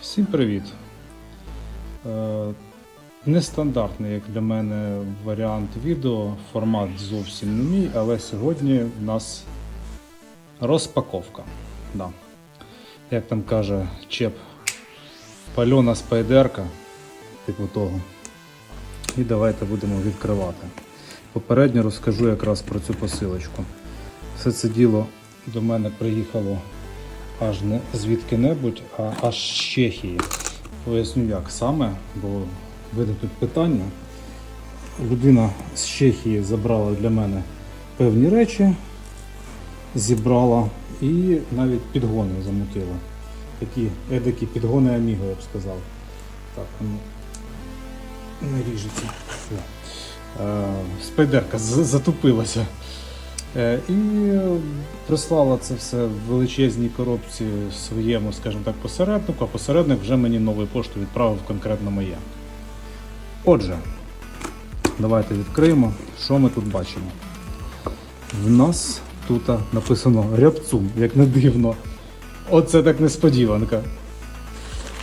Всім привіт! Е, Нестандартний, як для мене, варіант відео. Формат зовсім не мій, але сьогодні в нас розпаковка. Да. Як там каже Чеп, пальона спайдерка, типу того. І давайте будемо відкривати. Попередньо розкажу якраз про цю посилочку. Все це діло до мене приїхало аж не звідки-небудь, а аж з Чехії. Поясню як саме, бо виникнуть питання. Людина з Чехії забрала для мене певні речі, зібрала і навіть підгони замутила. Такі едакі підгони Аміго, я б сказав. Так, ну, не ріжеться. Е, Спайдерка затупилася. Е, І прислала це все в величезній коробці своєму, скажімо так, посереднику, а посередник вже мені новою поштою відправив конкретно моє. Отже, давайте відкриємо, що ми тут бачимо. В нас тут написано рябцум, як не дивно. Оце так несподіванка.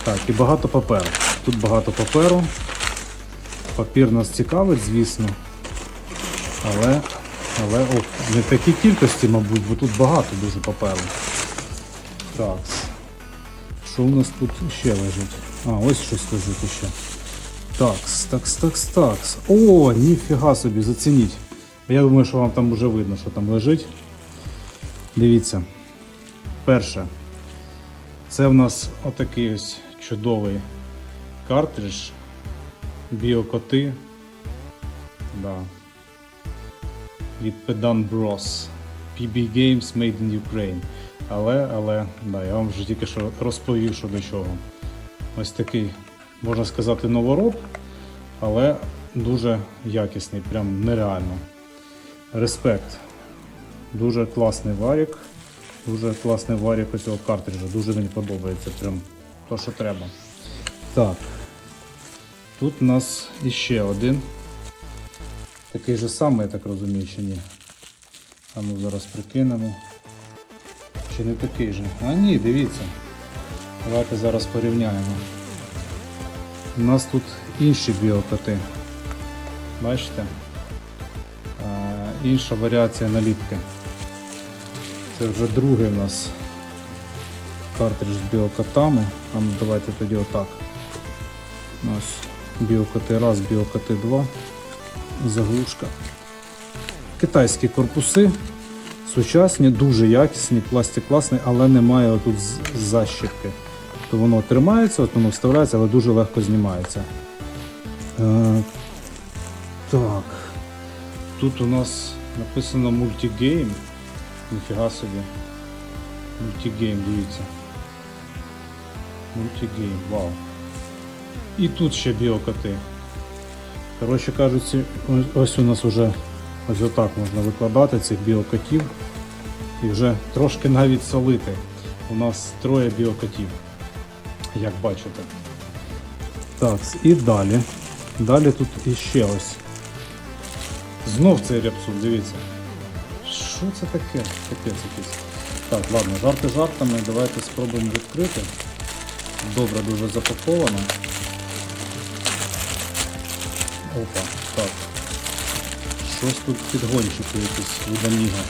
Так, і багато паперу. Тут багато паперу. Папір нас цікавить, звісно. Але, але о, не в такій кількості, мабуть, бо тут багато дуже паперу. Так. Що у нас тут ще лежить? А, ось щось лежить ще. Такс, такс, такс, такс. О, ніфіга собі, зацініть. Я думаю, що вам там вже видно, що там лежить. Дивіться. Перше. Це в нас отакий ось чудовий картридж. Біокоти. Да. Від Pedant Bros. PB Games Made in Ukraine. Але, але, да, я вам вже тільки що розповів, що до чого. Ось такий, можна сказати, новороб, але дуже якісний, прям нереально. Респект. Дуже класний варік. Дуже класний варік цього картриджа. Дуже мені подобається. Прям то, що треба. Так. Тут у нас іще один. Такий же самий, я так розумію, чи ні. А ну зараз прикинемо. Чи не такий же? А ні, дивіться. Давайте зараз порівняємо. У нас тут інші біокоти. Бачите? Інша варіація наліпки. Це вже другий у нас картридж з біокотами. А ну давайте тоді отак. Ось біокоти раз, біокоти два. Заглушка. Китайські корпуси. Сучасні, дуже якісні, пластик класний, але немає отут з- защіпки. То воно тримається, от воно вставляється, але дуже легко знімається. Е, так. Тут у нас написано мультигейм. Ніфіга собі. Мультигейм, дивіться. Мультигейм, вау. І тут ще біокоти. Коротше кажучи, ось- у нас вже ось отак можна викладати цих біокотів і вже трошки навіть солити. У нас троє біокотів, як бачите. Так, і далі. Далі тут іще ось. Знов цей рябсук, дивіться. Що це таке? Капець якийсь. Так, ладно, жарти жартами, давайте спробуємо відкрити. Добре, дуже запаковано. Опа, так. Щось тут підгончики якісь Amiga.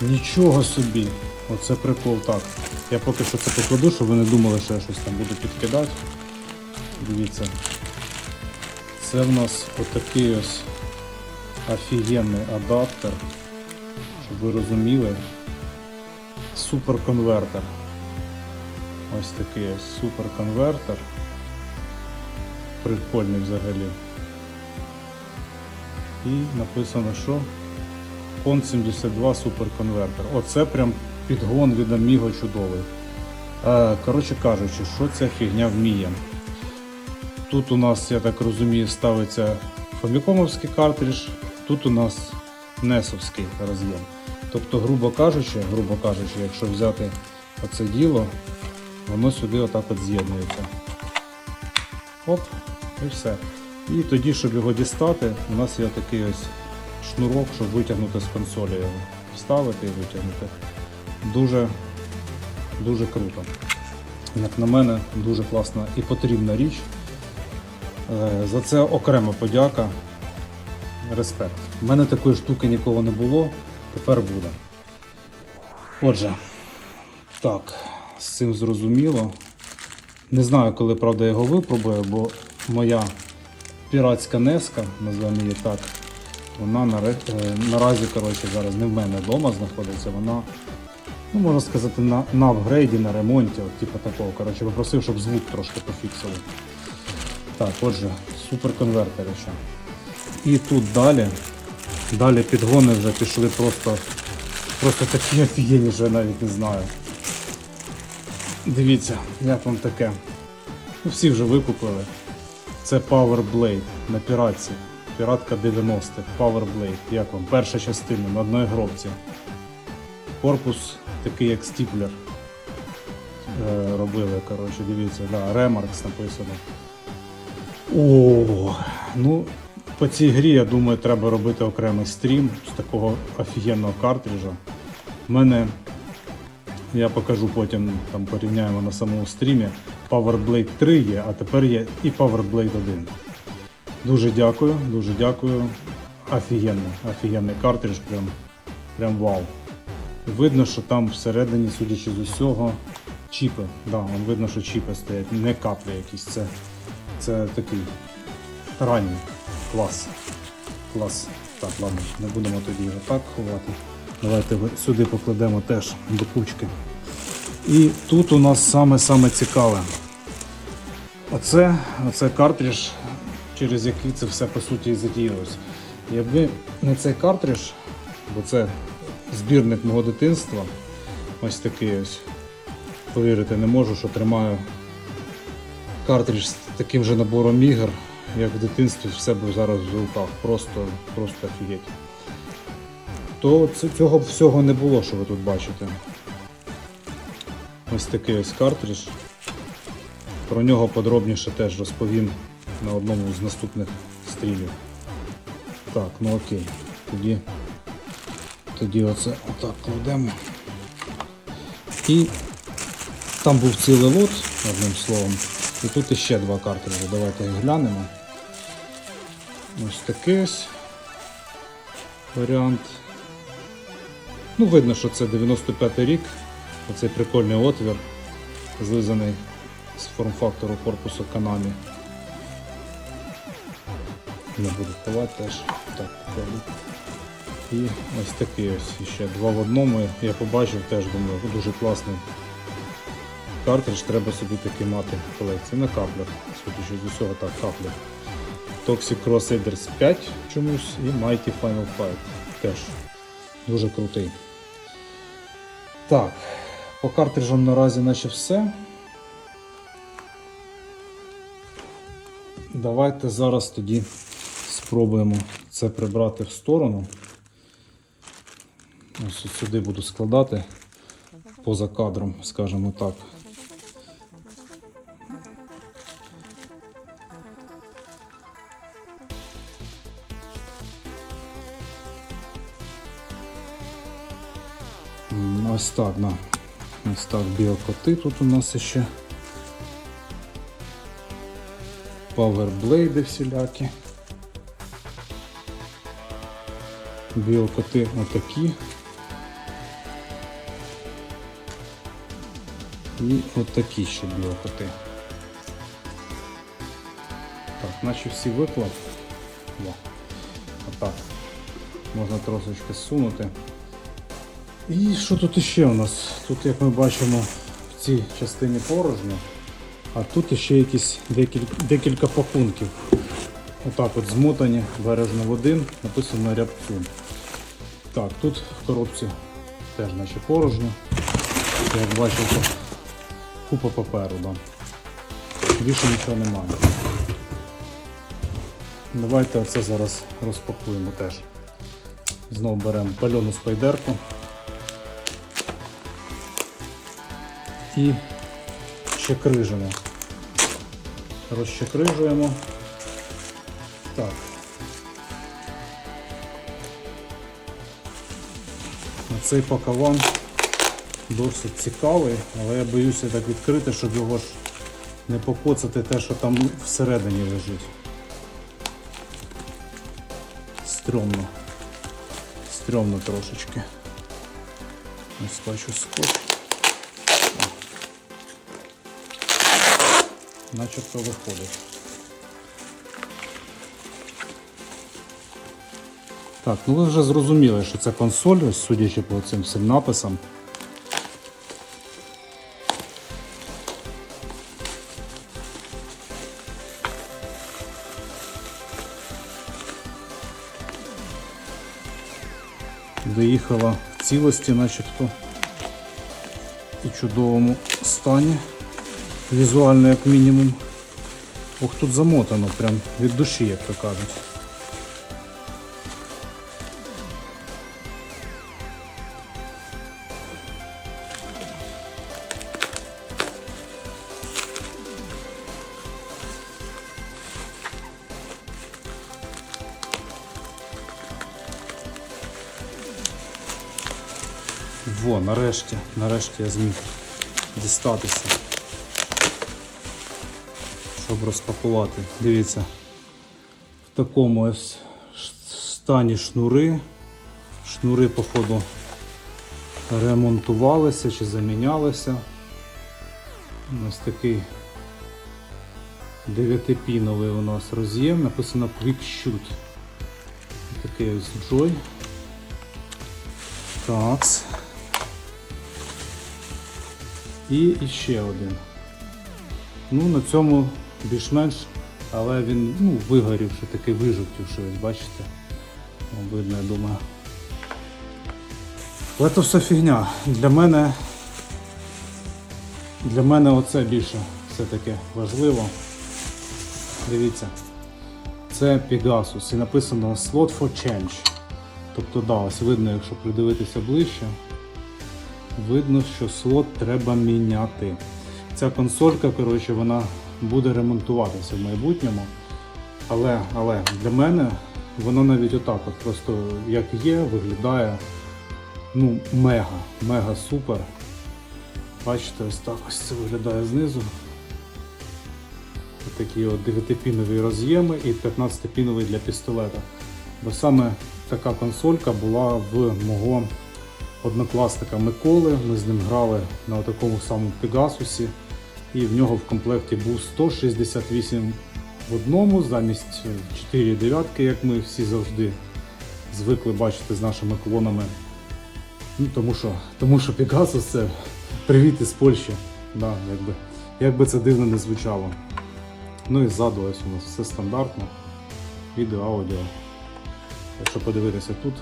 Нічого собі. Оце прикол так. Я поки що це покладу, щоб ви не думали, що я щось там буду підкидати. Дивіться. Це в нас отакий ось офігенний адаптер. Щоб ви розуміли. Суперконвертер. Ось такий ось суперконвертер. Прикольний взагалі. І написано, що Pont 72 суперконвертер. Оце прям підгон від Amigo чудовий. Коротше кажучи, що ця фігня вміє. Тут у нас, я так розумію, ставиться фамікомовський картридж, тут у нас несовський роз'єм. Тобто, грубо кажучи, грубо кажучи, якщо взяти оце діло, воно сюди отак от з'єднується. Оп, і все. І тоді, щоб його дістати, у нас є такий ось шнурок, щоб витягнути з консолі його. Вставити і витягнути. Дуже, дуже круто. Як на мене, дуже класна і потрібна річ. Е, За це окрема подяка. Респект. У мене такої штуки ніколи не було, тепер буде. Отже, так, з цим зрозуміло. Не знаю, коли правда його випробую, бо моя піратська неска, назвемо її так, вона наре- е, наразі коротше, зараз не в мене вдома знаходиться. Вона, ну можна сказати, на, на апгрейді, на ремонті, от, типу такого. Коротше, попросив, щоб звук трошки пофіксили. Так, отже, суперконвертери ще. І тут далі. Далі підгони вже пішли просто, просто такі офігенні, що я навіть не знаю. Дивіться, як вам таке. Ну, всі вже викупили. Це Power Blade на піратці. Піратка 90-х, Power Blade. Як вам? Перша частина на одній гробці. Корпус такий, як стіплер. Е, робили, коротше, дивіться, да, Remarks написано. О, ну по цій грі, я думаю, треба робити окремий стрім з такого офігенного картриджа. У мене я покажу потім, там порівняємо на самому стрімі. Power Blade 3 є, а тепер є і Power Blade 1. Дуже дякую, дуже дякую. Офігенний, офігенний картридж, прям, прям вау. Видно, що там всередині, судячи з усього, чіпи. Да, видно, що чіпи стоять, не каплі якісь. Це, це такий ранній клас. Клас. Так, ладно, не будемо тоді його так ховати. Давайте сюди покладемо теж до кучки. І тут у нас саме-саме цікаве. Оце, оце картридж, через який це все по суті і задіялось. Якби не цей картридж, бо це збірник мого дитинства, ось такий ось. Повірити не можу, що тримаю картридж з таким же набором ігор, як в дитинстві в себе зараз в руках. Просто, просто офігеть. То цього всього не було, що ви тут бачите. Ось такий ось картридж. Про нього подробніше теж розповім на одному з наступних стрімів. Так, ну окей. Тоді, тоді оце отак кладемо. І там був цілий лот, одним словом. І тут іще два картриджі. Давайте їх глянемо. Ось такий ось варіант. Ну, видно, що це 95 рік. Оцей прикольний отвір, злизаний з форм-фактору корпусу Konami. Не буду ховати теж. Так, покладу. І ось такий ось ще два в одному. Я побачив теж, думаю, дуже класний картридж, треба собі такий мати в колекції. На каплях, судячи з усього, так, каплях. Toxic Crusaders 5 чомусь і Mighty Final Fight теж дуже крутий. Так, по картриджам наразі наче все. Давайте зараз тоді спробуємо це прибрати в сторону. Ось сюди буду складати поза кадром, скажімо так. Ось так, на. Ось біокоти тут у нас ще. Паверблейди всілякі. Біокоти отакі. І отакі ще біокоти. Так, наче всі виклав. Отак. Можна трошечки зсунути. І що тут іще у нас? Тут, як ми бачимо, в цій частині порожньо, а тут іще якісь декілька, декілька пакунків. Отак от змотані бережно в один, написано рябцю. Так, тут в коробці теж наче порожньо. Як бачите, купа паперу, да. Більше нічого немає. Давайте оце зараз розпакуємо теж. Знову беремо пальону спайдерку. І щекрижимо. Розщекрижуємо. Так. На цей пакаван досить цікавий, але я боюся так відкрити, щоб його ж не покоцати те, що там всередині лежить. Стрьомно. Стрьомно трошечки. Ось бачу скотч. Начебто виходить. Так, ну ви вже зрозуміли, що це консоль, ось судячи по цим всім написам. Доїхала в цілості, начебто, і чудовому стані. Візуально, як мінімум. Ох, тут замотано прям від душі, як то кажуть. Во, нарешті, нарешті я зміг дістатися, щоб розпакувати. Дивіться, в такому ось стані шнури. Шнури, походу, ремонтувалися чи замінялися. Ось такий дев'ятипіновий у нас роз'єм, написано Quick Shoot. Такий ось джой. Такс. І ще один. Ну, на цьому більш-менш, але він ну, вигорівши, такий вижовтівши, ось бачите. Вам Видно, я думаю. Але то все фігня. Для мене для мене оце більше все-таки важливо. Дивіться. Це Pegasus і написано Slot for Change. Тобто, да, ось видно, якщо придивитися ближче, видно, що слот треба міняти. Ця консолька, коротше, вона буде ремонтуватися в майбутньому. Але, але для мене воно навіть отак, от просто як є, виглядає ну, мега, мега супер. Бачите, ось так ось це виглядає знизу. Такі от 9-пінові роз'єми і 15-піновий для пістолета. Бо саме така консолька була в мого однокласника Миколи. Ми з ним грали на такому самому Пегасусі. І в нього в комплекті був 168 в одному, замість 4 дев'ятки, як ми всі завжди звикли бачити з нашими клонами. Ну, тому що, тому що Пегасус це привіт із Польщі. Да, якби, якби це дивно не звучало. Ну і ззаду ось у нас все стандартно. Відео, аудіо. Якщо подивитися тут,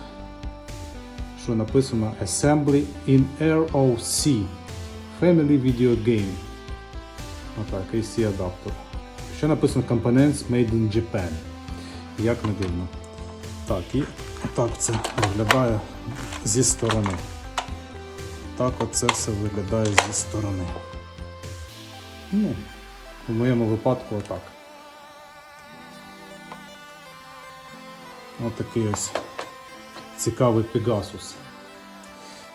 що написано Assembly in ROC Family Video Game. Отак, AC адаптер. Ще написано Components Made in Japan. Як не дивно. Так, і так це виглядає зі сторони. Так оце все виглядає зі сторони. Ну, в моєму випадку отак. Ось такий ось цікавий Пегасус.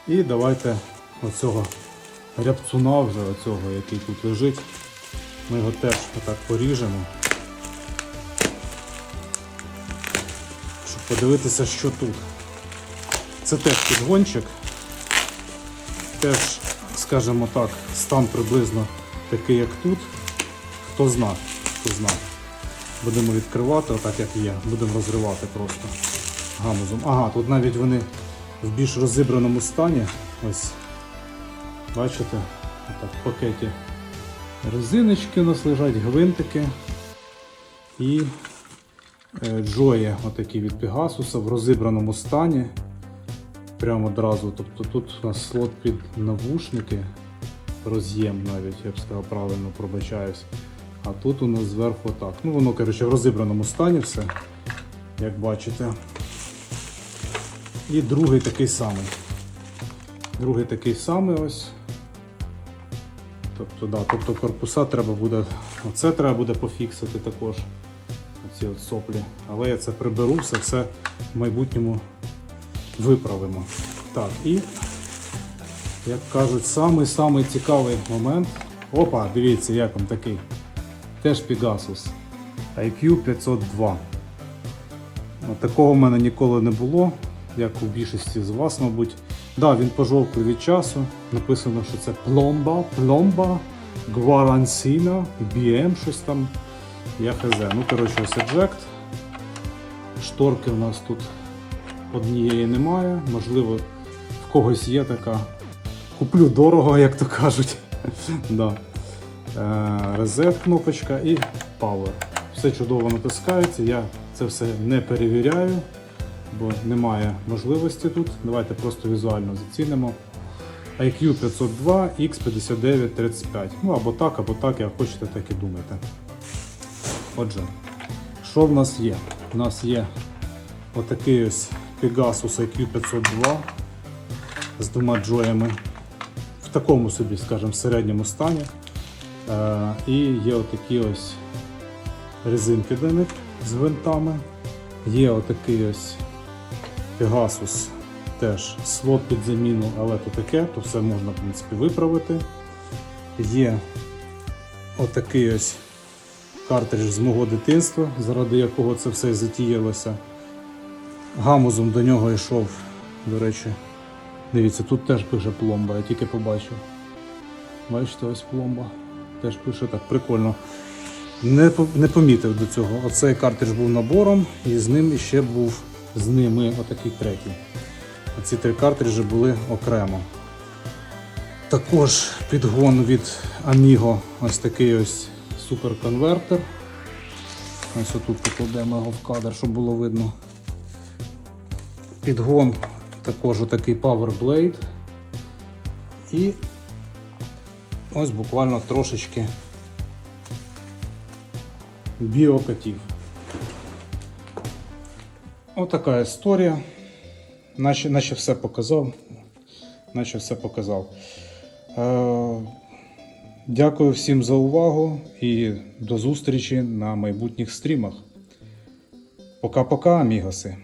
І давайте оцього рябцуна вже, оцього, який тут лежить, ми його теж отак поріжемо. Щоб подивитися, що тут. Це теж підгончик. Теж, скажімо так, стан приблизно такий, як тут. Хто зна, хто зна. Будемо відкривати, отак як є. Будемо розривати просто гамузом. Ага, тут навіть вони в більш розібраному стані. Ось. Бачите? Отак в пакеті. Резиночки у нас лежать, гвинтики. І е, джої отакі від Пегасуса в розібраному стані. Прямо одразу. Тобто тут у нас слот під навушники, роз'єм навіть, я б сказав правильно, пробачаюсь. А тут у нас зверху так. Ну воно, коротше, в розібраному стані все, як бачите. І другий такий самий. Другий такий самий ось. Тобто, да, тобто корпуса треба буде. Оце треба буде пофіксити також. Оці от соплі. Але я це приберу, все це в майбутньому виправимо. Так, і як кажуть, самий-самий цікавий момент. Опа, дивіться, як він такий. Теж Pegasus. IQ 502. Ну, Такого в мене ніколи не було, як у більшості з вас, мабуть. Да, він пожовклий від часу. Написано, що це пломба, пломба, гваранцина, BM, щось там. Я хз. Ну, коротше, ось eject. Шторки у нас тут однієї немає. Можливо, в когось є така. Куплю дорого, як то кажуть. да. Е, Резет кнопочка і Power. Все чудово натискається. Я це все не перевіряю, бо немає можливості тут. Давайте просто візуально зацінимо. IQ 502, X5935. Ну або так, або так, як хочете, так і думайте. Отже, що в нас є? У нас є отакий ось Pegasus IQ 502 з двома джоями в такому собі, скажімо, середньому стані. Е, і є отакі ось резинки для них з гвинтами. Є отакий ось Pegasus, теж слот під заміну, але то таке, то все можна в принципі виправити. Є отакий ось картридж з мого дитинства, заради якого це все затіялося. Гамузом до нього йшов, до речі. Дивіться, тут теж пише пломба, я тільки побачив. Бачите, ось пломба. Теж пише так, прикольно. Не, не помітив до цього. Оцей картридж був набором, і з ним іще був з ними отакий третій. Оці три картриджі були окремо. Також підгон від Amigo, ось такий ось суперконвертер. Ось отут покладемо його в кадр, щоб було видно. Підгон також отакий Power Blade. І ось буквально трошечки біокатів. Отака історія. Наче, наче все показав. Наче все показав. Е, дякую всім за увагу і до зустрічі на майбутніх стрімах. Пока-пока, амігоси.